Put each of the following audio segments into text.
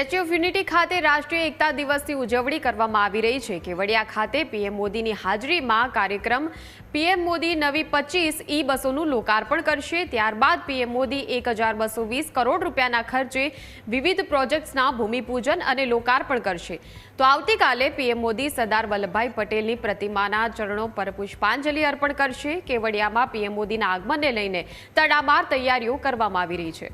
Statue of unity ખાતે રાષ્ટ્રીય એકતા દિવસની ઉજવણી કરવામાં આવી રહી છે. કેવડિયા ખાતે પીએમ મોદીની હાજરીમાં કાર્યક્રમ પીએમ મોદી નવી પચીસ ઈ બસોનું લોકાર્પણ કરશે. ત્યારબાદ પીએમ મોદી એક કરોડ રૂપિયાના ખર્ચે વિવિધ પ્રોજેક્ટ્સના ભૂમિપૂજન અને લોકાર્પણ કરશે. તો આવતીકાલે પીએમ મોદી સરદાર વલ્લભભાઈ પટેલની પ્રતિમાના ચરણો પર પુષ્પાંજલિ અર્પણ કરશે. કેવડિયામાં પીએમ મોદીના આગમનને લઈને તડામાર તૈયારીઓ કરવામાં આવી રહી છે.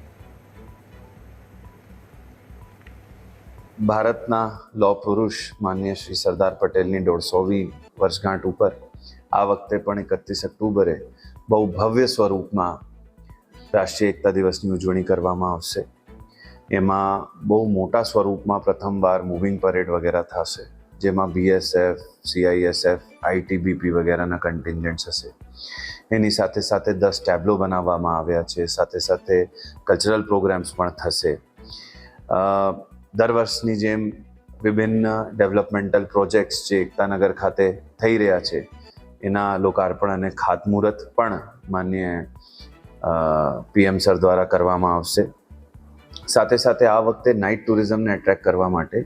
ભારતના લો પુરુષ માન્ય શ્રી સરદાર પટેલની દોઢસોવી વર્ષગાંઠ ઉપર આ વખતે પણ એકત્રીસ ઓક્ટોબરે બહુ ભવ્ય સ્વરૂપમાં રાષ્ટ્રીય એકતા દિવસની ઉજવણી કરવામાં આવશે. એમાં બહુ મોટા સ્વરૂપમાં પ્રથમવાર મૂવિંગ પરેડ વગેરે થશે, જેમાં બીએસએફ સીઆઈએસએફ આઈટીબીપી વગેરેના કન્ટિન્જન્ટ્સ હશે. એની સાથે સાથે દસ ટેબ્લો બનાવવામાં આવ્યા છે, સાથે સાથે કલ્ચરલ પ્રોગ્રામ્સ પણ થશે. દર વર્ષની જેમ વિભિન્ન ડેવલપમેન્ટલ પ્રોજેક્ટ્સ જે એકતાનગર ખાતે થઈ રહ્યા છે, એના લોકાર્પણ અને ખાતમુહૂર્ત પણ માન્ય પીએમ સર દ્વારા કરવામાં આવશે. સાથે સાથે આ વખતે નાઇટ ટુરિઝમને એટ્રેક્ટ કરવા માટે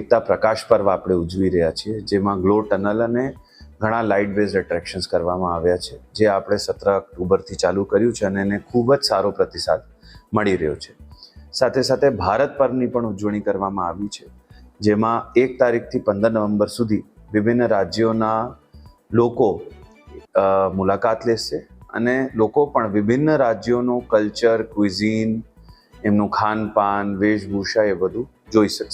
એકતા પ્રકાશ પર્વ આપણે ઉજવી રહ્યા છીએ, જેમાં ગ્લો ટનલ અને ઘણા લાઇટ બેઝ એટ્રેક્શન્સ કરવામાં આવ્યા છે, જે આપણે સત્તર ઓક્ટોબરથી ચાલુ કર્યું છે અને એને ખૂબ જ સારો પ્રતિસાદ મળી રહ્યો છે. સાથે સાથે ભારત પર્વની પણ ઉજવણી કરવામાં આવી છે. જેમાં એક તારીખથી પંદર નવેમ્બર સુધી વિભિન્ન રાજ્યોના લોકો મુલાકાત લેશે અને લોકો પણ વિભિન્ન રાજ્યોનો કલ્ચર, ક્વિઝિન, એમનું ખાનપાન, વેશભૂષા એ બધું જોઈ શકશે.